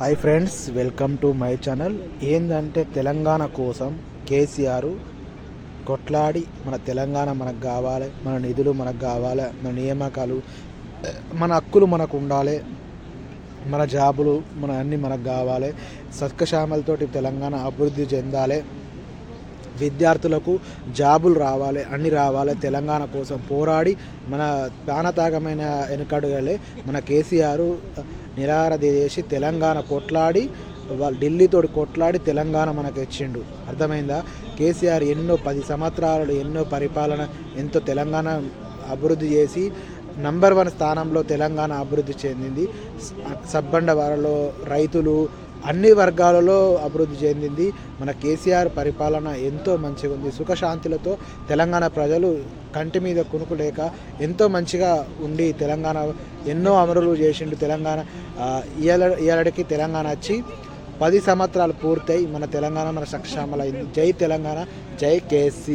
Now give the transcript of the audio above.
Hi friends welcome to my channel ఏంటంటే తెలంగాణ కోసం కేసీఆర్ కొట్లాడి మన తెలంగాణ మనకు కావాలి మన నిధులు మనకు కావాలి మన నియామకాలు మన హక్కులు మనకు ఉండాలి మన జాబులు మన అన్నీ మనకు కావాలి సత్కశామలతోటి తెలంగాణ అభివృద్ధి చెందాలి. విద్యార్థులకు జాబులు రావాలి అన్ని రావాలి తెలంగాణ కోసం పోరాడి మన ప్రాణతాగమైన వెనుకడుగలే మన కేసీఆర్ నిరారది చేసి తెలంగాణ కొట్లాడి వాళ్ళు ఢిల్లీతో కొట్లాడి తెలంగాణ మనకు ఇచ్చిండు. అర్థమైందా? కేసీఆర్ ఎన్నో పది సంవత్సరాలు ఎన్నో పరిపాలన ఎంతో తెలంగాణ అభివృద్ధి చేసి నంబర్ వన్ స్థానంలో తెలంగాణ అభివృద్ధి చెందింది. సబ్బండ వారలో రైతులు అన్ని వర్గాలలో అభివృద్ధి చెందింది. మన కేసీఆర్ పరిపాలన ఎంతో మంచిగా ఉంది. సుఖశాంతులతో తెలంగాణ ప్రజలు కంటి మీద కునుకు లేక ఎంతో మంచిగా ఉండి తెలంగాణ ఎన్నో అమరులు చేసిండు తెలంగాణ. ఇయ్యాల ఇయ్యాలడికి తెలంగాణ వచ్చి పది సంవత్సరాలు పూర్తయి మన తెలంగాణ మన సక్షామలైంది. జై తెలంగాణ జై కేసీ